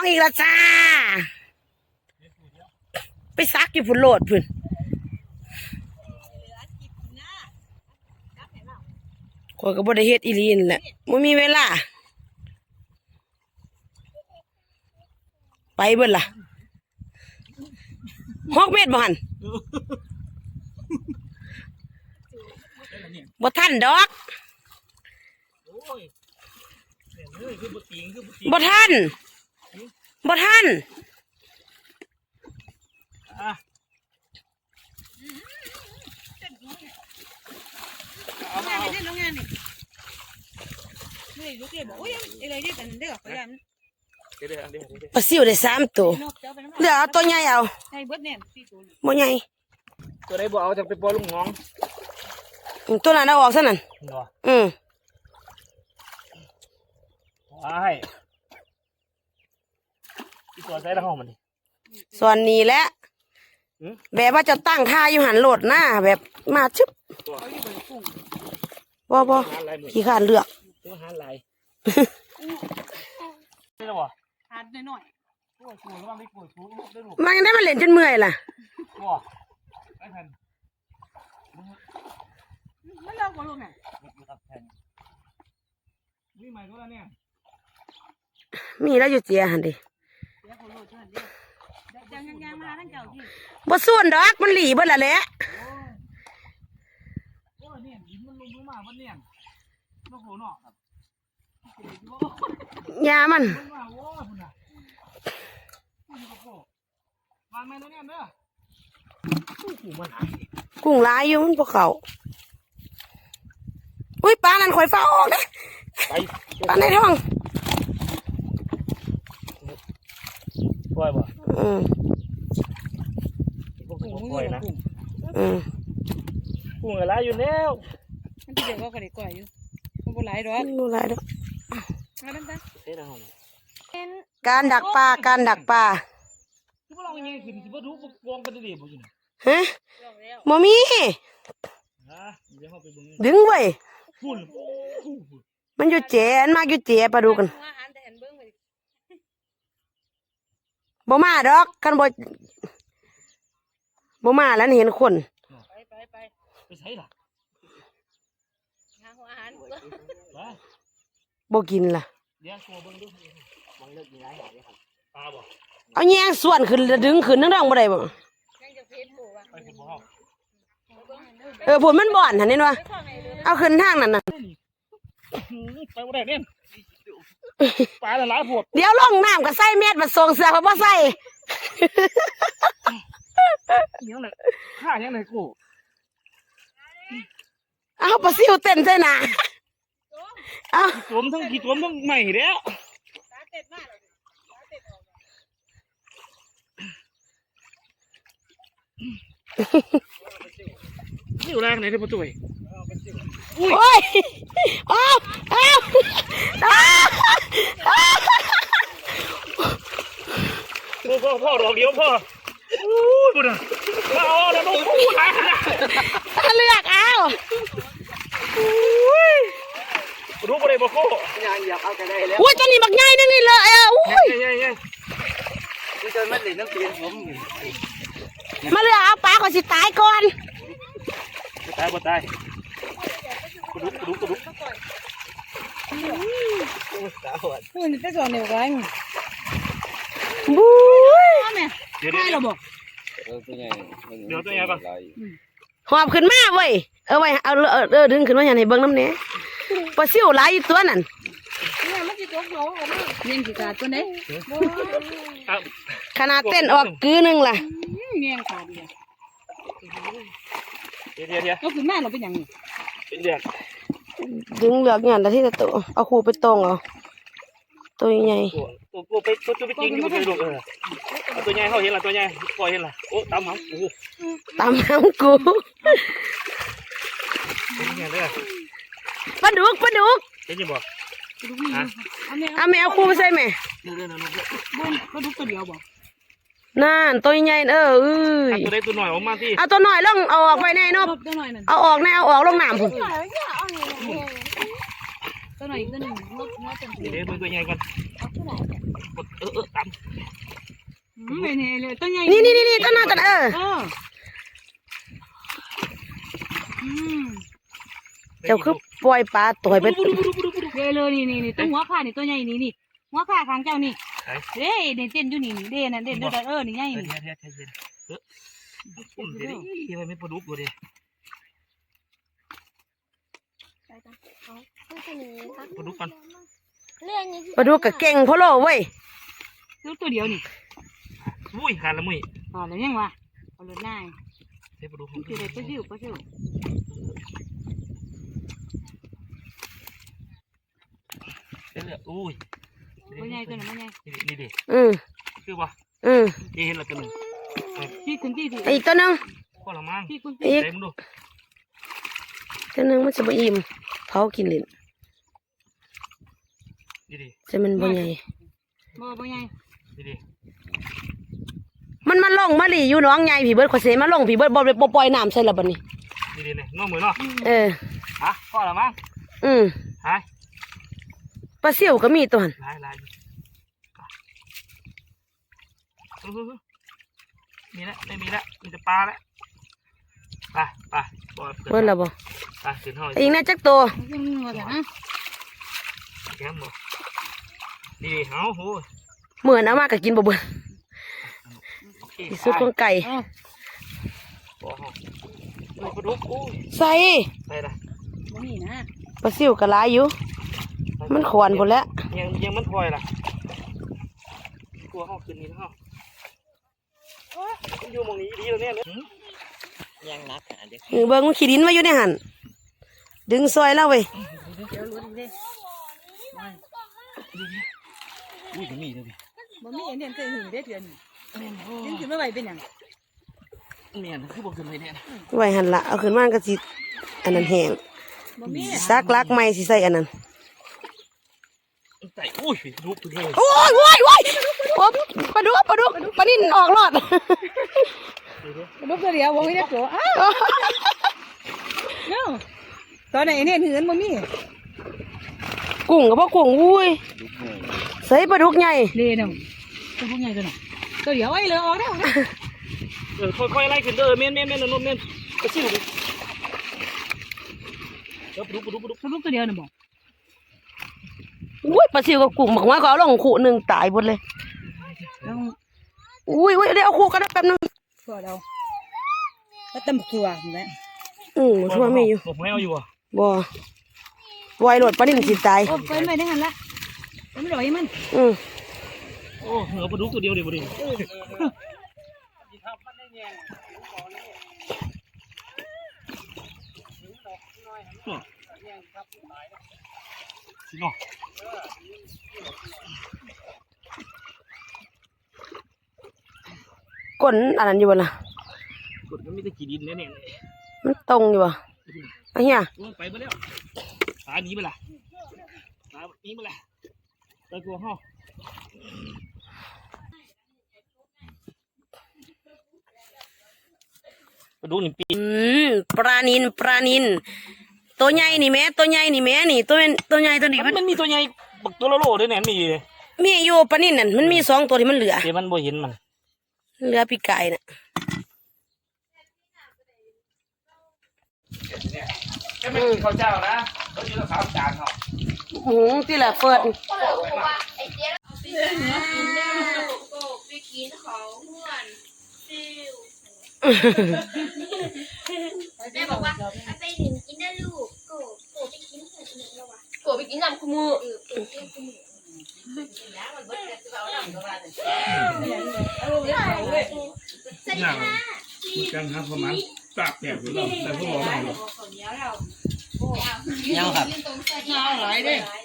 องอีกและจ้า ไปซักอยู่พุ่นโหลดพุ่นข้อยก็บ่ได้เฮ็ดอีหลีนนแหละบ่มีเวลา ไปเบิดล่ะฮอกเม็ดบ่หันบ่ทันดอกโอ้ยเสียงเลยคือบุติงคือบุติงบ่ทัน บ่ทันอะเอามาอานี่โรงงานนี่นี่ลูกเรียบอกโอ้ยอะไรเนี่ยกันเด้อพยายามเดี๋ยวเดี๋ยวเดี๋ยวเดี๋ยวปลาซิวได้สามตัวเดี๋ยวเอาตัวใหญ่เอาให้เบิดแน่สี่ตัวบ่ใหญ่ตัวไหนบอกเอาจะไปปล่อยลุงน้องตัวนั้นเอาออกซะนั่นอืมว้าย ที่ตัวใส่ละห้องมันดิส่วนนี้แหละอืมแบบว่าจะตั้งท่าอยู่หันโหลดหน้าแบบมาชึบตัวเขาอยู่บนกุ้งบ่บ่หาอะไรมือขี้ขานเลือก ตัวหาอะไรนี่ละวะทานหน่อยปวดหัวว่าไม่ปวดหัวได้หนูมันยังได้มาเล่นจนเมื่อยล่ะ ตัวไอ้แผ่นๆมันเลิกกว่าลูกน่ะอยู่กับแผ่นนี่ใหม่ตัวละเนี่ยมีแล้วอยู่เจียหันดิ บ่ส่วนดอกมันหลีเบิดละแหละโอ้ยเนี่ยหินมันลงลงมาวันเนี่ยนกโหนอกครับยามันลงมาโอ้ยพุ่นน่ะพุ่นกระโปงวางแม่ตัวเนี่ยเด้อโอ้โหมันหายกุ้งหลายอยู่มันบ่เข้าอุ้ยปลานั่นข่อยฟ้าออกนะไปปลาในท้องปล่อยบ่อืม พวกผมปล่อยนะอืมกุ้งอะไรอยู่แล้วมันที่เด็กก็กระดิกก่อยอยู่มันบ่หลายดอกบ่หลายดอกมาดันจ้ะเฮ้ยนะฮะการดักปลาการดักปลาคือพวกเรายังไงขึ้นคือว่ารู้พวกวงกันได้ดีบ่อยู่นะฮะลองแล้วบ่มีฮะเดี๋ยวเขาไปเบิ่งดึงไว้พุ่นมันอยู่เจอันมากอยู่เจปลาดูกันอาหารแต่เห็นเบิ้งไปบ่มาดอกคันบ่ บ่มาแล้วนี่เห็นคน ไปไปไปไปใช้ล่ะหาหัวอาหารไปบ่กินล่ะ เดี๋ยวโชว์เบิ่งดูมันเลิกมีหลายอย่างเลยครับปลาบ่เอาแยงส่วนขึ้นแล้วดึงขึ้นนั่งๆบ่ได้บ่ยังจะเพชรบูว่ะไปขึ้นบ่เฮาเออผลมันบ่อนหั่นเห็นบ่ไปข้างในเอาขึ้นทางนั้นน่ะไปบ่ได้เนี่ยปลาละหลายพวกเดี๋ยวล่องน้ำก็ใส่เม็ดมาส่งเสือก็บ่ใส่ ยังไงข้ายังไงกูเอาปลาซิวเต้นใส่หน้าเอาสวมทั้งกี่สวมทั้งใหม่แล้วตาเต็ดมากเลยตาเต็ดออกนี่อยู่แรงไหนเด้อประตูไอ้โอ้ยเอาเอาเอาพ่อพ่อพ่อดอกเดียวพ่อ อู้ยบุญอะมาเอาแล้วน้องกูนะเอาเลือกเอารู้บ่ได้บ่โคยังอยากเอากันได้แล้วอุ้ยตัวนี้บักใหญ่นึงนี่เลยอะอุ้ยเย้เย้นี่จนมันเหลือน้ำเตียนผมอยู่มาเลือกเอาปลาก่อนสิตายก่อนบ่ตายบ่ตายกระดุกกระดุกกระดุกสาวอะพูดแต่สอนเดียวกันบุ้ยพ่อแม่ เดี๋ยวให้เดี๋ยวเราบอกเออตัวใหญ่เดี๋ยวตัวใหญ่ปะหอบขึ้นมาเว้ยเออไว้เอาเออเออดึงขึ้นมาอย่างให้เบิ่งน้ำเนี้ยปลาซิวหลายอยู่ตัวนั่นเนี่ยมันจะตกลงกันเลี้ยงกี่ขาดตัวไหนครับขนาดเต้นออกกือหนึงล่ะเลี้ยงขาดเดียวเดี๋ยวเดี๋ยวเดี๋ยวก็คือแม่เราเป็นอย่างนี้เป็นเดือนดึงเหลือกอย่างแต่ที่จะตัวเอาคูไปตรงเอา ตัวใหญ่ตัวตัวกูไปตัวตัวไปจริงอยู่ตัวลูกเออตัวใหญ่เขาเห็นละตัวใหญ่ปล่อยเห็นละโอ้ตามหางโอ้ตามน้ำกูปลาดุกปลาดุกเป็นยังบ่ดูนี่อันนี้เอาแมเอาคูไปใส่แม่เดี๋ยวเดี๋ยวเดี๋ยวบนก็ดูตัวเดียวบอกนั่นตัวใหญ่เออเอ้ยตัวใดตัวหน่อยออกมาที่เอาตัวหน้อยลงเอาออกไปแน่นบตัวหน่อนเอาออกแน่เอาออกลงน้ำพุ่น ตัวหน่อยอีกตัวหนึ่งงดงดจังเดี๋ยวมือตัวใหญ่ก่อนเออเออตามอืมไม่เนี่ยเลยตัวใหญ่นี่นี่นี่นี่ต้นน่าต้นเออเอออืมเจ้าคือปล่อยปลาตัวให้เป็นเด้เลยนี่นี่นี่ตัวหัวขานี่ตัวใหญ่นี่นี่หัวขาข้างเจ้านี่เด้เด่นเต้นอยู่นี่นี่เด่นนั่นเด่นเด้อเออนี่ใหญ่เออนี่เทียเทียเทียเออปุ่นเดี๋ยวนี้มันไม่ปลาดุก อยู่ดิปลาดุกก่อนปลาดุกกับเก่งพะโลเว้ยตัวตัวเดียวนี่มุ้ยขาดละมุ้ยอ๋อแล้วยังวะเอารถนายเทียปลาดุกมันคืออะไรก็ซิวก็ซิวเดี๋ยวอุ้ยตัวใหญ่ตัวนั้นมันใหญ่นี่นี่ดิอืมคือว่าอืมเห็นละตัวหนึ่งพี่คุณพี่พี่อีกตัวหนึงข้อละมั่งพี่คุณอีกเต็มดูตัวหนึงมันจะบ่อิ่ม เผากินเล่นนี่ดิจะมันบ่ใหญ่บ่บ่ใหญ่นี่ดิมันมาลงมาหลีอยู่หน้องใหญ่ผีเบิดขอยเสมาลงผีเบิดบ่บ่ปล่อยน้ำใส่ละบัดนี้นี่ดิเนี่ยน้องมือเนาะเออฮะข้อละมั่งอืมหายปลาเสี่ยวก็มีตัวหันลายลายมีแล้วไม่มีแล้วมีแต่ปลาแล้ว ไปไปปล่อยเบิดแล้วบ่ไปขึ้นห้องอีกนะจักตัวยังงัวแต่ฮะแคมบ่นี่เฮาโหเหมือนเอามาก็กินบ่เบิดโอเคที่สุดของไก่เออบ่เฮาไม่ปลาดุกอู้ใส่ไปละบ่มีนะปลาเสี่ยวก็หลายอยู่ มันขวนพุ่นแล้ว ยังยังมันพลอยล่ะกลัวเฮาขึ้นนี่เฮาอยู่หมองนี้ดีแล้วเนี่ย ยังนักอะเด็กเออเบิ่งมันขี้ดินมาอยู่ในหันดึงซอยแล้วเว้ยเดี๋ยวลุ้นดิอุ้ยมีเลยพี่บ่มีอันเด่นเคยหึงเด้อเถื่อนยังขึ้นมาไว้เป็นหยังเมียนคือบ่ขึ้นเลยเนี่ยไว้หันละเอาขึ้นมาก็สิอันนั้นแห้งบ่มีซักลักใหม่สิใส่อันนั้นใส่อุ้ยดุกตัวนี้โอ้ยโอ้ยโอ้ยโอ้ปลาดุกปลาดุกปลานิ่นออกรอด ลูกเดียวบ่มีได้ตัวอ้าวเนาะตอนไหนเนี่ยเหืนบ่มีกุ้งกับพ่อกุ้งอุ้ยใส่ปลาดุกใหญ่เด้เนาะตัวพวกใหญ่ตัวน่ะตัวเดียวไอ้เลยออกได้ออกได้เออค่อยๆไล่ขึ้นเด้อเมียนเมียนเมียนนนเมียนกระชิวดิเดี๋ยวปลุกปลาดุกปลุกตัวลูกตัวเดียวน่ะบ่อุ้ยปลาซิวกับกุ้งบอกว่าเอาลงขู่หนึ่งตายหมดเลยอุ้ยอุ้ยเดี๋ยวเอาขู่กันแป๊บนึง วเราแล้วตำตัวเห็นไหมอืมชัวร์มีอยู่ผมไม่เอาอยู่อะบ่ไวโหลดปลานิ่นสิตายโอ้ไปไม่ได้หันละไปไม่ได้มัน อืมโอ้เหงาปลุกตัวเดียวเดี๋ยวบ่ดิสิเนาะ ก้นอันนั้นอยู่บ่ล่ะกดมันมีแต่กี่ดินเนี่ยเนี่ยมันตรงอยู่บ่อันเนี้ยโอ้ไปไปแล้วตาหนีไปละตาหนีไปละไปกลัวห้อปลาดุกนี่ปีอืมปลานินปลานิน ตัวใหญ่นี่แม่ตัวใหญ่นี่แม่นี่ตัวเป็นตัวใหญ่ตัวนี้มันมันมีตัวใหญ่บักตัวละโลด้วยเนี่ยมีเลยมีอยู่ปลานินนั่นมันมีสองตัวที่มันเหลือ เดี๋ยวมันบ่เห็นมัน เหลือปีกไก่น่ะแค่ไม่กินข้าวเจ้านะเขาจะข้าวจานเขาหุงที่ละเฟิดแม่บอกว่าเอาไปดื่มกินได้ลูกโกโกไปกินเถอะนี่แล้ววะโกไปกินน้ำขมูเออโกกินขมู สวัสดีค่ะจังครับประมาณปากแตกอยู่แล้วแต่พวกเราไม่หรอกยังครับสวัสดีค่ะ